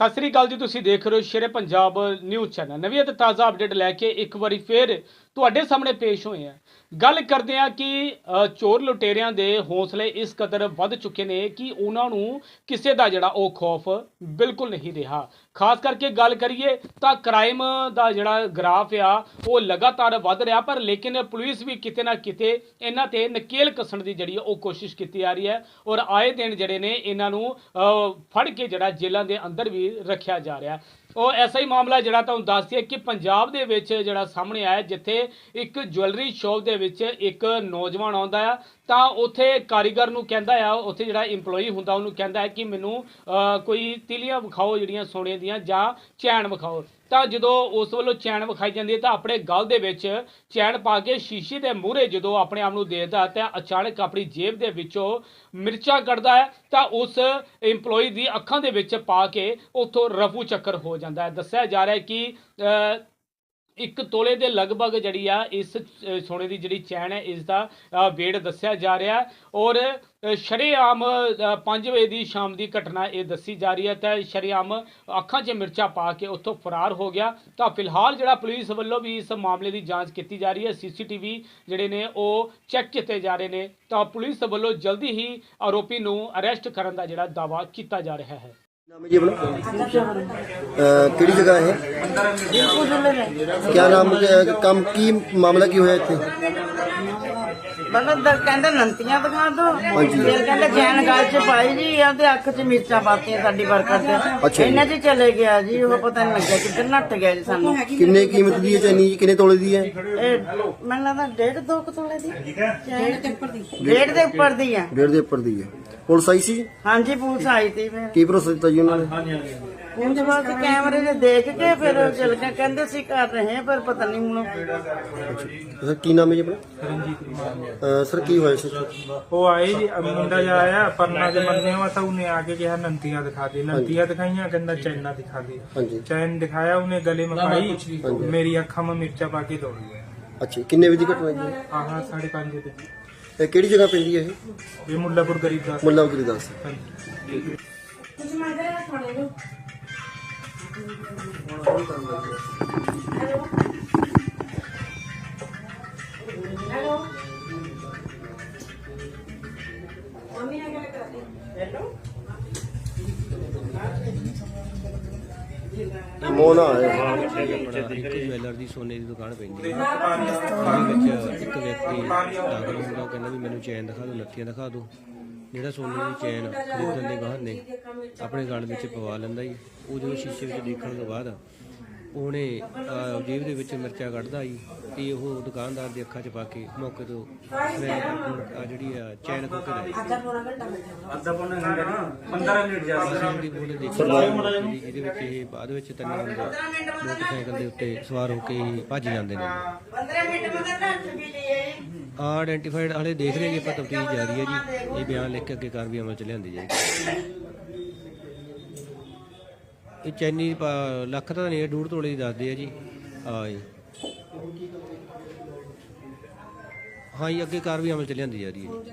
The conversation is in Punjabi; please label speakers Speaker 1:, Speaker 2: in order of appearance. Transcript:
Speaker 1: ਸਤਿ ਸ੍ਰੀ ਅਕਾਲ ਜੀ, ਤੁਸੀਂ ਦੇਖ ਰਹੇ ਹੋ ਸ਼ੇਰੇ ਪੰਜਾਬ ਨਿਊਜ਼ ਚੈਨਲ। ਨਵੀਂ ਅਤੇ ਤਾਜ਼ਾ ਅਪਡੇਟ ਲੈ ਕੇ ਇੱਕ ਵਾਰੀ ਫੇਰ ਤੁਹਾਡੇ ਸਾਹਮਣੇ ਪੇਸ਼ ਹੋਏ ਆ। ਗੱਲ ਕਰਦੇ ਆ ਕਿ ਚੋਰ ਲੁਟੇਰਿਆਂ ਦੇ ਹੌਸਲੇ ਇਸ ਕਦਰ ਵੱਧ ਚੁੱਕੇ ਨੇ ਕਿ ਉਹਨਾਂ ਨੂੰ ਕਿਸੇ ਦਾ ਜਿਹੜਾ ਉਹ ਖੌਫ ਬਿਲਕੁਲ ਨਹੀਂ ਰਿਹਾ। ਖਾਸ ਕਰਕੇ ਗੱਲ ਕਰੀਏ ਤਾਂ ਕ੍ਰਾਈਮ ਦਾ ਜਿਹੜਾ ਗ੍ਰਾਫ ਆ, ਉਹ ਲਗਾਤਾਰ ਵੱਧ ਰਿਹਾ, ਪਰ ਲੇਕਿਨ ਪੁਲਿਸ ਵੀ ਕਿਤੇ ਨਾ ਕਿਤੇ ਇਹਨਾਂ ਤੇ ਨਕੇਲ ਕੱਸਣ ਦੀ ਜਿਹੜੀ ਉਹ ਕੋਸ਼ਿਸ਼ ਕੀਤੀ ਜਾ ਰਹੀ ਹੈ ਔਰ ਆਏ ਦਿਨ ਜਿਹੜੇ ਨੇ ਇਹਨਾਂ ਨੂੰ ਫੜ ਕੇ ਜਿਹੜਾ ਜੇਲ੍ਹਾਂ ਦੇ ਅੰਦਰ ਵੀ ਰੱਖਿਆ ਜਾ ਰਿਹਾ। ਉਹ ਐਸਾ ਹੀ ਮਾਮਲਾ ਜਿਹੜਾ ਤੁਹਾਨੂੰ ਦੱਸ ਦਈਏ ਕਿ ਪੰਜਾਬ ਦੇ ਵਿੱਚ ਜਿਹੜਾ ਸਾਹਮਣੇ ਆਇਆ ਜਿੱਥੇ ਇੱਕ ਜੁਐਲਰੀ ਸ਼ਾਪ ਦੇ ਵਿੱਚ ਇੱਕ ਨੌਜਵਾਨ ਆਉਂਦਾ ਆ ਤਾਂ ਉੱਥੇ ਕਾਰੀਗਰ ਨੂੰ ਕਹਿੰਦਾ ਆ, ਉੱਥੇ ਜਿਹੜਾ EMPLOYE ਹੁੰਦਾ, ਉਹਨੂੰ ਕਹਿੰਦਾ ਹੈ ਕਿ ਮੈਨੂੰ ਕੋਈ ਤਿਲੀਆਂ ਵਿਖਾਓ ਜਿਹੜੀਆਂ ਸੋਨੇ ਦੀਆਂ ਜਾਂ ਚੈਨ ਵਿਖਾਓ। ਤਾਂ ਜਦੋਂ ਉਸ ਵੱਲੋਂ ਚੈਨ ਵਿਖਾਈ ਜਾਂਦੀ ਹੈ, ਤਾਂ ਆਪਣੇ ਗਲ ਦੇ ਵਿੱਚ ਚੈਨ ਪਾ ਕੇ ਸ਼ੀਸ਼ੇ ਦੇ ਮੂਹਰੇ ਜਦੋਂ ਆਪਣੇ ਆਪ ਨੂੰ ਦੇਖਦਾ ਤਾਂ ਅਚਾਨਕ ਆਪਣੀ ਜੇਬ ਦੇ ਵਿੱਚੋਂ ਮਿਰਚਾਂ ਕੱਢਦਾ ਹੈ, ਤਾਂ ਉਸ EMPLOYE ਦੀ ਅੱਖਾਂ ਦੇ ਵਿੱਚ ਪਾ ਕੇ ਉੱਥੋਂ ਰਫੂ ਚੱਕਰ ਹੋ ਜਾਂਦਾ ਹੈ। ਦੱਸਿਆ ਜਾ ਰਿਹਾ ਹੈ ਕਿ ਇੱਕ ਤੋਲੇ ਦੇ ਲਗਭਗ ਜਿਹੜੀ ਆ, ਇਸ ਸੋਨੇ ਦੀ ਜਿਹੜੀ ਚੈਨ ਹੈ ਇਸ ਦਾ ਵੇੜ ਦੱਸਿਆ ਜਾ ਰਿਹਾ ਔਰ ਸ਼ਰੇਆਮ 5 ਵਜੇ ਦੀ ਸ਼ਾਮ ਦੀ ਘਟਨਾ ਇਹ ਦੱਸੀ ਜਾ ਰਹੀ ਹੈ। ਤਾਂ ਸ਼ਰੇਆਮ ਅੱਖਾਂ 'ਚ ਮਿਰਚਾਂ ਪਾ ਕੇ ਉੱਥੋਂ ਫਰਾਰ ਹੋ ਗਿਆ। ਤਾਂ ਫਿਲਹਾਲ ਜਿਹੜਾ ਪੁਲਿਸ ਵੱਲੋਂ ਵੀ ਇਸ ਮਾਮਲੇ ਦੀ ਜਾਂਚ ਕੀਤੀ ਜਾ ਰਹੀ ਹੈ, ਸੀਸੀਟੀਵੀ ਜਿਹੜੇ ਨੇ ਉਹ ਚੈੱਕ ਕੀਤੇ ਜਾ ਰਹੇ ਨੇ। ਤਾਂ ਪੁਲਿਸ ਵੱਲੋਂ ਜਲਦੀ ਹੀ ਆਰੋਪੀ ਨੂੰ ਅਰੈਸਟ ਕਰਨ ਦਾ ਜਿਹੜਾ ਦਾਵਾ ਕੀਤਾ ਜਾ ਰਿਹਾ ਹੈ।
Speaker 2: नाम है जी अपना अ, ਕਿਹੜੀ ਜਗ੍ਹਾ ਹੈ क्या नाम अ, ਕੰਮ ਕੀ ਮਾਮਲਾ ਕੀ ਹੋਇਆ ਇੱਥੇ
Speaker 3: ਮਤਲਬ ਦ- ਕਹਿੰਦੇ ਨੰਤੀਆਂ ਦਿਖਾ ਦੋ।
Speaker 2: ਹਾਂਜੀ।
Speaker 3: ਫਿਰ ਕਹਿੰਦੇ ਜੈਨ ਗਲ ਚ ਪਾਈ ਜੀ ਉਹਦੇ ਅੱਖ ਚ ਮਿਰਚਾਂ ਪਾਤੀਆਂ ਸਾਡੀ ਵਰਕਰ
Speaker 2: ਅੱਛਾ
Speaker 3: ਤੇ
Speaker 2: ਜੀ।
Speaker 3: ਇਹਨਾਂ ਚ ਚਲੇ ਗਿਆ ਜੀ ਉਹ ਪਤਾ ਨਹੀਂ ਲੱਗਿਆ ਕਿੱਧਰ ਨੱਟ ਗਿਆ ਜੀ ਸਾਨੂੰ।
Speaker 2: ਕਿੰਨੇ ਕੀਮਤ ਦੀ ਹੈ ਚੈਨੀ ਜੀ? ਕਿੰਨੇ ਤੋਲੇ ਦੀ ਹੈ?
Speaker 3: ਇਹ ਮੈਨੂੰ ਲੱਗਦਾ ਡੇਢ ਦੋ ਕੁ ਤੋਲੇ ਦੀ। ਡੇਢ ਦੇ ਉੱਪਰ ਦੀ। ਡੇਢ ਦੇ ਉੱਪਰ ਦੀ ਆ
Speaker 2: ਡੇਢ ਦੇ ਉੱਪਰ ਦੀ ਹੈ। ਪੁਲਿਸ ਆਈ ਸੀ
Speaker 3: ਹਾਂਜੀ ਪੁਲਿਸ ਆਈ ਤੀ ਫਿਰ।
Speaker 2: ਕੀ ਭਰੋਸਾ ਦਿੱਤਾ ਜੀ ਉਹਨਾਂ ਨੇ?
Speaker 3: ਪੁਲਿਸ ਬਾਅਦ ਕੈਮਰੇ 'ਚ ਦੇਖ ਕੇ ਫਿਰ ਉਹ ਚਲ ਕੇ ਕਹਿੰਦੇ ਸੀ ਕਰ ਰਹੇ ਹਾਂ ਪਰ ਪਤਾ ਨਹੀਂ ਹੁਣ
Speaker 2: ਸਰ ਕੀ ਨਾਮ ਹੈ ਜੀ ਆਪਣਾ
Speaker 4: ਰਣਜੀਤ ਕੁਮਾਰ
Speaker 2: ਅ, ਸਰ ਕੀ ਹੋਇਆ ਸੀ
Speaker 4: ਉਹ ਆਏ ਜੀ ਅਹ ਮੁੰਡਾ ਜਿਹਾ ਆਇਆ ਪਰਨਾ ਦੇ ਬੰਨੇ ਹੋਆ ਤਾਂ ਉਹਨੇ ਆ ਕੇ ਕਿਹਾ ਨੰਤੀਆਂ ਦਿਖਾ ਦੇ ਨੰਤੀਆਂ ਦਿਖਾਈਆਂ ਕਹਿੰਦਾ ਚੈਨਾ ਦਿਖਾ ਦੇ
Speaker 2: ਹਾਂਜੀ
Speaker 4: ਚੈਨ ਦਿਖਾਇਆ ਉਹਨੇ ਗਲੇ में पाई मेरी ਅੱਖਾਂ में ਮਿਰਚਾ ਪਾ ਕੇ ਦੌੜ ਗਿਆ
Speaker 2: ਅੱਛਾ ਕਿੰਨੇ ਵਜੇ ਦੀ ਘਟਨਾ ਜੀ
Speaker 4: ਆਹਾਂ 5:30 ਵਜੇ
Speaker 2: ਇਹ ਕਿਹੜੀ ਜਗ੍ਹਾ ਪੈਂਦੀ ਹੈ ਇਹ
Speaker 4: ਇਹ ਮੁੱਲਾਪੁਰ ਗਰੀਬਦਾਸ
Speaker 2: ਮੁੱਲਾ ਗੁਰਦਾਸ
Speaker 4: ਹਾਂਜੀ।
Speaker 2: ਮੋਨਾ
Speaker 5: ਆਪਣਾ ਇੱਕ ਜਵੈਲਰ ਦੀ ਸੋਨੇ ਦੀ ਦੁਕਾਨ ਪੈਂਦੀ ਹੈ। ਉਹਦੇ ਵਿੱਚ ਇੱਕ ਵਿਅਕਤੀ ਦਾਖਲ ਹੁੰਦਾ ਉਹ ਕਹਿੰਦਾ ਵੀ ਮੈਨੂੰ ਚੈਨ ਦਿਖਾ ਦਿਓ ਨੱਤੀਆਂ ਦਿਖਾ ਦਿਓ। ਜਿਹੜਾ ਸੋਨੇ ਦੀ ਚੈਨ ਖਰੀਦਣ ਦੇ ਬਾਹਰ ਨੇ ਆਪਣੇ ਗਲ ਵਿੱਚ ਪਵਾ ਲੈਂਦਾ ਜੀ। ਉਹ ਜਦੋਂ ਸ਼ੀਸ਼ੇ ਵਿੱਚ ਦੇਖਣ ਤੋਂ ਬਾਅਦ ਉਹਨੇ ਜੇਬ ਦੇ ਵਿੱਚ ਮਿਰਚਾਂ ਕੱਢਦਾ ਜੀ ਤੇ ਉਹ ਦੁਕਾਨਦਾਰ ਦੀ ਅੱਖਾਂ 'ਚ ਪਾ ਕੇ ਮੌਕੇ ਤੋਂ ਮੈਂ ਆ ਜਿਹੜੀ ਆ ਚੈਨ ਖੋ ਕੇ ਲੈ
Speaker 4: ਅੱਧਾ ਪੌਣਾ ਘੰਟਾ ਨਾ 15 ਮਿੰਟ ਜਾ
Speaker 5: ਸੀਸੀਟੀਵੀ ਫੁਟੇਜ ਦੇਖੀ। ਜਿਹਦੇ ਵਿੱਚ ਇਹ ਬਾਅਦ ਵਿੱਚ ਤਿੰਨ ਬੰਦੇ ਮੋਟਰਸਾਈਕਲ ਦੇ ਉੱਤੇ ਸਵਾਰ ਹੋ ਕੇ ਭੱਜ ਜਾਂਦੇ ਨੇ।
Speaker 3: 15 ਮਿੰਟ ਮਗਰ
Speaker 5: ਆ ਆਇਡੈਂਟੀਫਾਈਡ ਵਾਲੇ ਦੇਖ ਰਹੇ ਜੀ ਆਪਾਂ ਤਫਤੀਸ਼ ਜਾਰੀ ਹੈ ਜੀ। ਇਹ ਬਿਆਨ ਲਿਖ ਕੇ ਅੱਗੇ ਕਾਰਵਾਈ ਅਮਲ ਚ ਲਿਆਂਦੀ ਜਾਏਗੀ। ਇਹ ਚੈਨੀ ਪਾ- ਲੱਖ ਤਾਂ ਨਹੀਂ ਡੂੜ ਤੋਲੇ ਦੀ ਦੱਸਦੇ ਆ ਜੀ। ਆ ਜੀ। ਹਾਂ ਜੀ, ਅੱਗੇ ਕਾਰਵਾਈ ਅਮਲ ਚ ਲਿਆਂਦੀ ਜਾ ਰਹੀ ਹੈ ਜੀ।